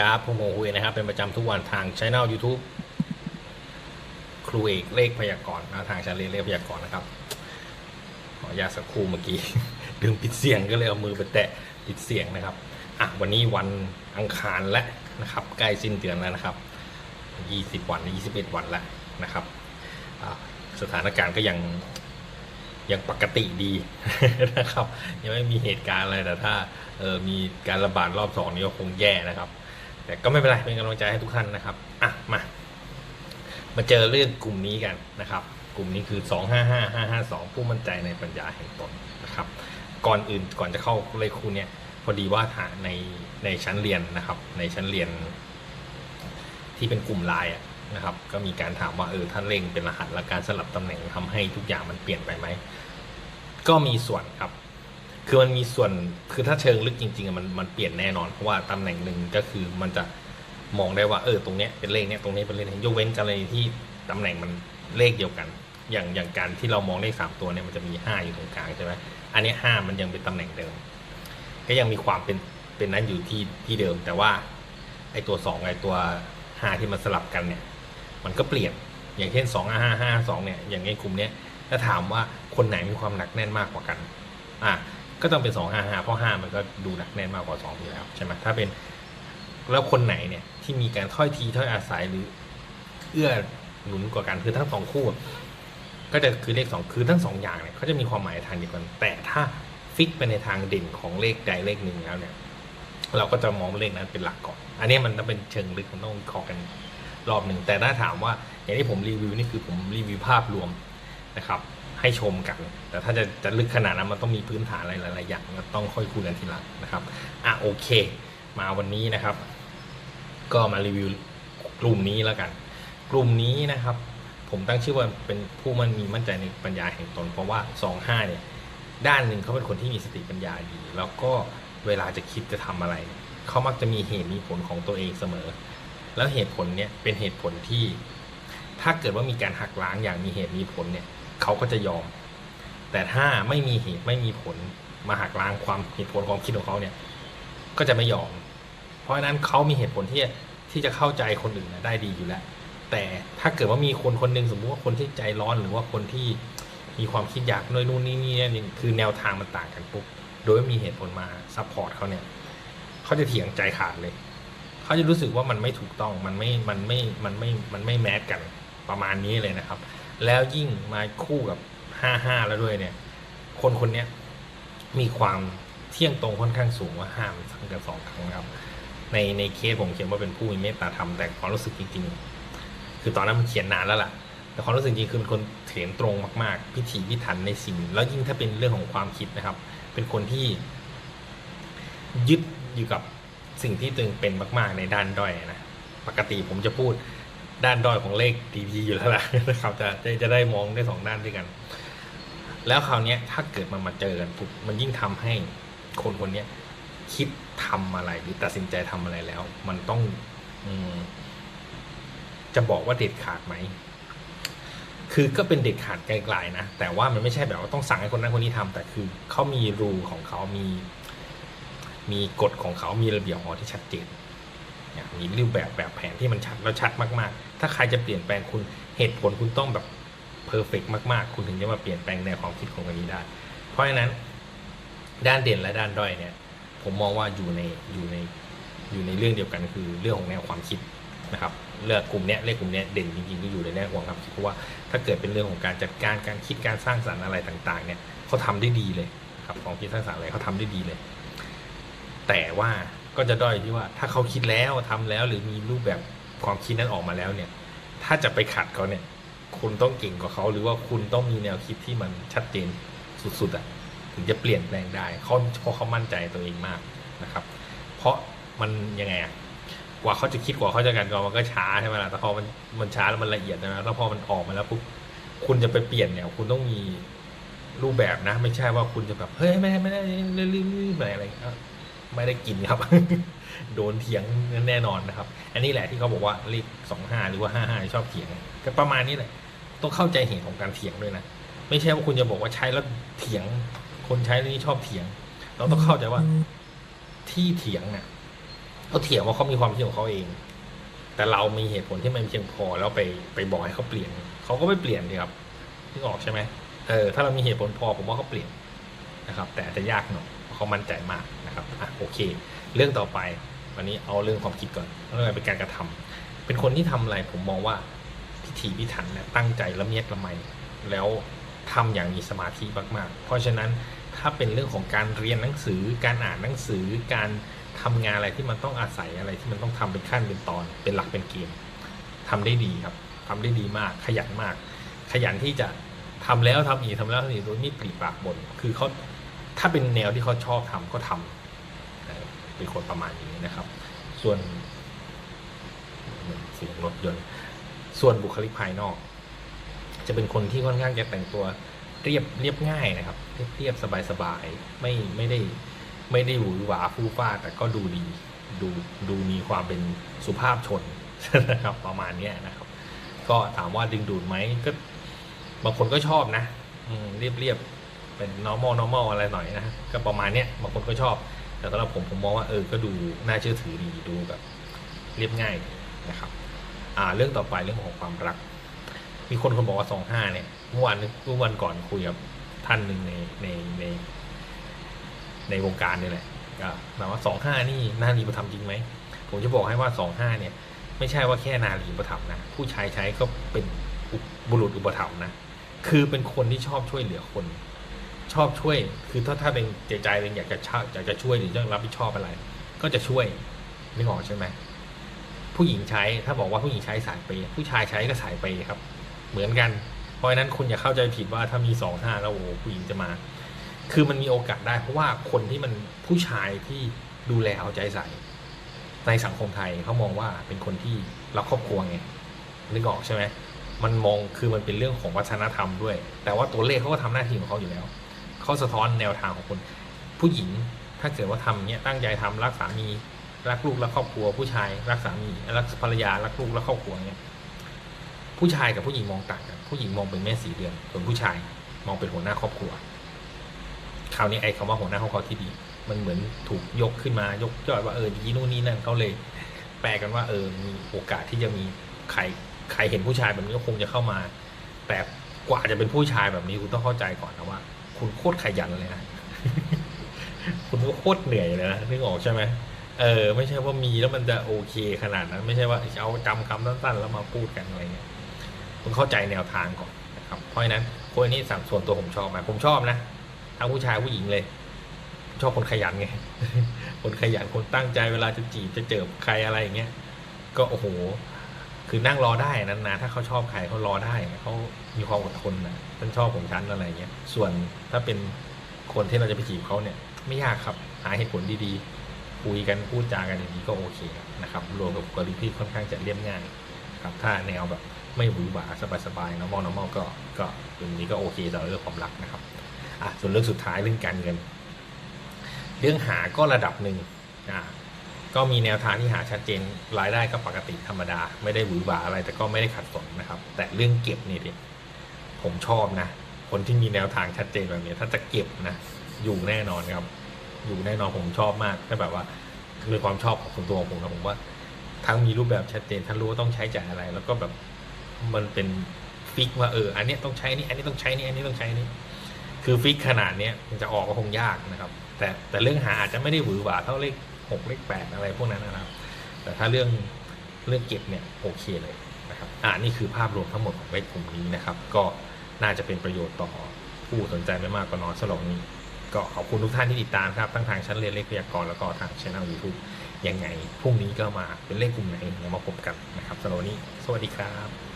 ครับผมโมคุยนะครับ เป็นประจำทุกวันทางช่อง YouTube ครูเอกเลขพยากรณ์นะทางชาเลเลขพยากรณ์นะครับ ขออนุญาสักครู่เมื่อกี้ลืมปิดเสียงก็เลยเอามือไปแตะปิดเสียงนะครับอะวันนี้วันอังคารและนะครับ ใกล้สิ้นเดือนแล้วนะครับ 20 วัน 21 วันแล้วนะครับสถานการณ์ก็ยังยังปกติดีนะครับ ยังไม่มีเหตุการณ์อะไรแต่ถ้าออมีการระบาดรอบสองนี้ก็คงแย่นะครับ แต่ก็ไม่เป็นไรเป็นกำลังใจให้ทุกท่านนะครับอะมามาเจอเรื่องกลุ่มนี้กันนะครับ กลุ่มนี้คือ 255552 ผู้มั่นใจในปัญญาแห่งตนนะครับ ก่อนอื่นก่อนจะเข้าเลขคู่เนี่ยพอดีว่าหาในในชั้นเรียนนะครับ ในชั้นเรียน ที่เป็นกลุ่มไลน์นะครับ ก็มีการถามว่าเออท่านเร่งเป็นรหัสและการสลับตำแหน่งทำให้ทุกอย่างมันเปลี่ยนไปไหมก็มีส่วนครับ คือมันมีส่วนคือถ้าเชิงลึกจริงๆอะมันมันเปลี่ยนแน่นอนเพราะว่าตำแหน่งหนึ่งก็คือมันจะมองได้ว่าเออตรงเนี้ยเป็นเลขเนี้ยตรงนี้เป็นเลขเนี้ยกเว้นกรณีที่ตำแหน่งมันเลขเดียวกัน อย่างอย่างการที่เรามองเลขสามตัวเนี่ยมันจะมีห้าอยู่ตรงกลางใช่ไหมอันนี้ห้ามันยังเป็นตำแหน่งเดิม ก็ยังมีความเป็นเป็นนั้นอยู่ที่ที่เดิม แต่ว่าไอตัวสองไอตัวห้าที่มันสลับกันเนี่ย มันก็เปลี่ยนอย่างเช่นสองห้าห้าสองเนี่ยอย่างในกลุ่มเนี้ยถ้าถามว่าคนไหนมีความหนักแน่นมากกว่ากัน อะ ก็ต้องเป็นสองห้าห้าเพราะห้ามันก็ดูหนักแน่นมากกว่าสองอยู่แล้วใช่ไหมถ้าเป็นแล้วคนไหนเนี่ยที่มีการถ้อยทีถ้อยอาศัยหรือเอื้อหนุนกว่ากันคือทั้งสองคู่ ก็จะคือเลขสองคือทั้งสองอย่างเนี่ยเขาจะมีความหมายทางเดียวกันแต่ถ้าฟิกไปในทางเด่นของเลขใดเลขหนึ่งแล้วเนี่ย เราก็จะมองเลขนั้นเป็นหลักก่อน อันนี้มันต้องเป็นเชิงลึกมันต้องคราะห์กันรอบหนึ่งแต่ถ้าถามว่าอย่างที่ผมรีวิวนี่คือผมรีวิวภาพรวมนะครับ ให้ชมกัน แต่ถ้าจะจะลึกขนาดนั้นมันต้องมีพื้นฐานอะไรหลายๆอย่างมันต้องค่อยคุยกันทีหลังนะครับอะโอเค มาวันนี้นะครับ ก็มารีวิวกลุ่มนี้แล้วกัน กลุ่มนี้นะครับ ผมตั้งชื่อว่าเป็นผู้มันมีมั่นใจในปัญญาแห่งตน เพราะว่าสองห้าเนี่ยด้านหนึ่งเขาเป็นคนที่มีสติปัญญาดี แล้วก็เวลาจะคิดจะทำอะไรเขามักจะมีเหตุมีผลของตัวเองเสมอ แล้วเหตุผลเนี่ยเป็นเหตุผลที่ ถ้าเกิดว่ามีการหักล้างอย่างมีเหตุมีผลเนี่ย เขาก็จะยอม แต่ถ้าไม่มีเหตุไม่มีผลมาหักล้างความเหตุผลความคิดของเขาเนี่ย ก็จะไม่ยอม เพราะฉะนั้นเขามีเหตุผลที่ที่จะเข้าใจคนอื่นได้ดีอยู่แล้ว แต่ถ้าเกิดว่ามีคนคนหนึ่งสมมุติว่าคนที่ใจร้อนหรือว่าคนที่มีความคิดอยากนู่นนู่นนี่นี่นี่คือแนวทางมันต่างกันปุ๊บโดยม่มีเหตุผลมาซัพพอร์ตเขาเนี่ยเขาจะเถียงใจขาดเลย เขาจะรู้สึกว่ามันไม่ถูกต้องมันไม่มันไม่มันไม่มันไม่แมทกันประมาณนี้เลยนะครับ แล้วยิ่งมาคู่กับห้าห้าแล้วด้วยเนี่ย คนคนนี้มีความเที่ยงตรงค่อนข้างสูงว่าห้ามสังเกิดสองครั้งนะครับ ในในเคสผมเขียนว่าเป็นผู้มีเมตตาธรรมแต่ความรู้สึกจริงๆ คือตอนนั้นมันเขียนนานแล้วล่ะ แต่ความรู้สึกจริงคือเป็นคนเถียงตรงมากๆ พิถีพิถันในสิ่ง แล้วยิ่งถ้าเป็นเรื่องของความคิดนะครับ เป็นคนที่ ยึดอยู่กับสิ่งที่ตัวเองเป็นมาก ๆ ในด้านด้อยนะ ปกติผมจะพูด ด้านด้อยของเลขดีพีอยู่แล้วล่ะนะครับจะจะจะได้มองได้สองด้านด้วยกัน แล้วคราวนี้ถ้าเกิดมันมาเจอกันปุ๊บมันยิ่งทำให้คนคนนี้คิดทำอะไรหรือตัดสินใจทำอะไรแล้ว มันต้องอจะบอกว่าเด็ดขาดไหมคือก็เป็นเด็ดขาดไกลๆนะแต่ว่ามันไม่ใช่แบบว่าต้องสั่งให้คนนั้นคนนี้ทำแต่คือเขามีรูของเขามี มีกฎของเขามีระเบียบของเขาที่ชัดเจน อย่างมีรูปแบบแบบแผนที่มันชัดแล้วชัดมากๆ ถ้าใครจะเปลี่ยนแปลงคุณเหตุผลคุณต้องแบบเพอร์เฟกมากๆ คุณถึงจะมาเปลี่ยนแปลงแนวความคิดของคนนี้ได้ เพราะฉะนั้นด้านเด่นและด้านด้อยเนี่ย ผมมองว่าอยู่ในอยู่ในอยู่ในเรื่องเดียวกันคือเรื่องของแนวความคิดนะครับเลือกกลุ่มเนี้ยเลขกลุ่มเนี้ยเด่นจริงๆก็อยู่ในแนวความคิดเพราะว่าถ้าเกิดเป็นเรื่องของการจัดการการคิดการสร้างสรรค์อะไรต่างๆ เนี่ยเขาทำได้ดีเลยครับของคิดสร้างสรรค์อะไรเขาทำได้ดีเลย แต่ว่า ก็จะด้อยที่ว่าถ้าเขาคิดแล้วทำแล้วหรือมีรูปแบบความคิดนั้นออกมาแล้วเนี่ย ถ้าจะไปขัดเขาเนี่ย คุณต้องเก่งกว่าเขาหรือว่าคุณต้องมีแนวคิดที่มันชัดเจนสุดๆอะถึงจะเปลี่ยนแปลงได้เขาเพราะเขามั่นใจตัวเองมากนะครับ เพราะมันยังไงอะกว่าเขาจะคิดกว่าเขาจะกันกรองมันก็ช้าใช่ไหมล่ะแต่พอมันมันช้าแล้วมันละเอียดนะแล้วพอมันออกมาแล้วปุ๊บคุณจะไปเปลี่ยนเนี่ยคุณต้องมีรูปแบบนะ ไม่ใช่ว่าคุณจะแบบเฮ้ยไม่ได้ไม่ได้รีบๆอะไรอะไร ไม่ได้กินครับ โดนเถียงแน่นอนนะครับ อันนี้แหละที่เขาบอกว่าเลขสองห้าหรือว่าห้าห้าชอบเถียงก็ประมาณนี้แหละ ต้องเข้าใจเหตุของการเถียงด้วยนะ ไม่ใช่ว่าคุณจะบอกว่าใช้แล้วเถียง คนใช้เรื่องนี้ชอบเถียง เราต้องเข้าใจว่าที่เถียงเนี่ยเขาเถียงว่าเขามีความคิดของเขาเอง แต่เรามีเหตุผลที่มันเพียงพอแล้วไปไปบอกให้เขาเปลี่ยน เขาก็ไม่เปลี่ยนเลยครับนึกออกใช่ไหมเออถ้าเรามีเหตุผลพอผมว่าเขาเปลี่ยนนะครับ แต่อาจจะยากหน่อย เขามั่นใจมากนะครับอะโอเค เรื่องต่อไปวันนี้เอาเรื่องความคิดก่อนเรื่องอะไรเป็นการกระทำเป็นคนที่ทำอะไรผมมองว่าพิถีพิถันและตั้งใจละเมียดละไมแล้วทำอย่างมีสมาธิมาก ๆ เพราะฉะนั้นถ้าเป็นเรื่องของการเรียนหนังสือ การอ่านหนังสือ การทำงานอะไรที่มันต้องอาศัยอะไรที่มันต้องทำเป็นขั้นเป็นตอน เป็นหลักเป็นเกณฑ์ทำได้ดีครับทำได้ดีมาก ขยันมาก ขยันที่จะทำแล้วทำอีกทำแล้วทำอีกโดยไม่ปรีปากบนคือเขา ถ้าเป็นแนวที่เขาชอบทำก็ทำเอ่อเป็นคนประมาณนี้นะครับ ส่วนเสียงรถยนต์ ส่วนบุคลิกภายนอก จะเป็นคนที่ค่อนข้างจะแต่งตัวเรียบเรียบง่ายนะครับ เรียบเรียบสบายสบายๆไม่ไม่ได้ไม่ได้หวือหวาฟู่ฟ้าแต่ก็ดูดีดูดูมีความเป็นสุภาพชนนะครับประมาณนี้นะครับ ก็ถามว่าดึงดูดไหมก็บางคนก็ชอบนะเรียบเรียบ เป็น normal normal อะไรหน่อยนะก็ประมาณเนี้ยบางคนก็ชอบ แต่สำหรับผมผมมองว่าเออก็ดูน่าเชื่อถือดีดูแบบเรียบง่ายนะครับอ่าเรื่องต่อไปเรื่องของความรัก มีคนคนบอกว่าสองห้าเนี่ยเมื่อวานเมื่อวันก่อนคุยกับท่านหนึ่งในในในในวงการนี่แหละก็ถามว่าสองห้านี่นารีประทับจริงไหมผมจะบอกให้ว่าสองห้าเนี่ย ไม่ใช่ว่าแค่นารีประทับนะผู้ชายใช้ก็เป็นบุรุษอุปถัมภ์นะคือเป็นคนที่ชอบช่วยเหลือคน ชอบช่วย คือถ้าถ้าเป็นใจใจเองอยากจะชอยากจะช่วยหรือจะรับผิดชอบอะไร ก็จะช่วยนึกออกใช่ไหมผู้หญิงใช้ถ้าบอกว่าผู้หญิงใช้สายเปย์ผู้ชายใช้ก็สายเปย์ครับ เหมือนกัน เพราะฉะนั้นคุณอย่าเข้าใจผิดว่าถ้ามีสองห้าแล้วโอ้โหผู้หญิงจะมา คือมันมีโอกาสได้เพราะว่าคนที่มันผู้ชายที่ดูแลเอาใจใส่ ในสังคมไทยเขามองว่าเป็นคนที่รักครอบครัวไงนึกออกใช่ไหมมันมองคือมันเป็นเรื่องของวัฒนธรรมด้วย แต่ว่าตัวเลขเขาก็ทำหน้าที่ของเขาอยู่แล้ว เขาสะท้อนแนวทางของคนผู้หญิงถ้าเกิดว่าทำเนี้ยตั้งใจทำรักสามีรักลูกรักครอบครัว ผู้ชายรักสามีรักภรรยารักลูกรักครอบครัวเนี้ยผู้ชายกับผู้หญิงมองต่างกันผู้หญิงมองเป็นแม่สีเดือนส่วนผู้ชายมองเป็นหัวหน้าครอบครัวคราวนี้ไอ้คำว่าหัวหน้าครอบครัวที่ดี มันเหมือนถูกยกขึ้นมายกยอดว่าเออดีนู่นนี่นั่นเขาเลย แปลกันว่าเออมีโอกาสที่จะมีใครใครเห็นผู้ชายแบบนี้ก็คงจะเข้ามา แต่กว่าจะเป็นผู้ชายแบบนี้คุณต้องเข้าใจก่อนนะว่า คุณโคตรขยันเลยนะ คุณก็โคตรเหนื่อยเลยนะนึกออกใช่ไหมเออ ไม่ใช่ว่ามีแล้วมันจะโอเคขนาดนั้น ไม่ใช่ว่าเอาจำคำสั้นๆแล้วมาพูดกันอะไรเงี้ยคุณเข้าใจแนวทางก่อนนะครับ เพราะนั้นคนนี้สัส่วนตัวผมชอบไหมผมชอบนะทั้งผู้ชายผู้หญิงเลย ชอบคนขยันไงคนขยันคนตั้งใจเวลาจะจีบจะเจอใครอะไรอย่างเงี้ยก็โอ้โห คือนั่งรอได้นานๆถ้าเขาชอบใครเขารอได้เขามีความอดทนนะฉันชอบของฉันอะไรเงี้ยส่วนถ้าเป็นคนที่เราจะไปจีบเขาเนี่ย ไม่ยากครับหาเหตุผลดีๆคุยกันพูดจากันอย่างนี้ก็โอเคนะครับรวมกับกริที่ค่อนข้างจะเรียบง่ายครับถ้าแนวแบบไม่หวือหวาสบายๆ normal normal ก็ก็ตรงนี้ก็โอเคสำหรับเรื่องความรักนะครับอะส่วนเรื่องสุดท้ายเรื่องการเงิน เรื่องหาก็ระดับหนึ่งอ่า ก็มีแนวทางที่หาชัดเจนรายได้ก็ปกติธรรมดา ไม่ได้หวือหวาอะไรแต่ก็ไม่ได้ขัดสนนะครับ แต่เรื่องเก็บนี่ดิผมชอบนะ คนที่มีแนวทางชัดเจนแบบนี้ ถ้าจะเก็บนะ อยู่แน่นอนครับ อยู่แน่นอนผมชอบมากถ้าแบบว่าคือความชอบของส่วนตัวของผมนะผมว่าทั้งมีรูปแบบชัดเจนทั้งรู้ว่าต้องใช้จ่ายอะไร แล้วก็แบบมันเป็นฟิกว่าเออ อันนี้ต้องใช้นี่ อันนี้ต้องใช้นี่ อันนี้ต้องใช้นี่ คือฟิกขนาดเนี้ยมันจะออกก็คงยากนะครับ แต่แต่เรื่องหาอาจจะไม่ได้หวือหวาเท่าเลข หกเลขแปดอะไรพวกนั้นนะครับ แต่ถ้าเรื่องเรื่องเก็บเนี่ยโอเคเลยนะครับอ่านี่คือภาพรวมทั้งหมดของเว็บกลุ่มนี้นะครับ ก็น่าจะเป็นประโยชน์ต่อผู้สนใจไม่มากก็น้อยสำหรับนี้ ก็ขอบคุณทุกท่านที่ติดตามครับทั้งทางชั้นเรียนเลขพยากรณ์แล้วก็ทางช่องยูทูบยังไงพรุ่งนี้ก็มาเป็นเลขกลุ่มไหนเดี๋ยวมาพบกันนะครับสำหรับนี้ สวัสดีครับ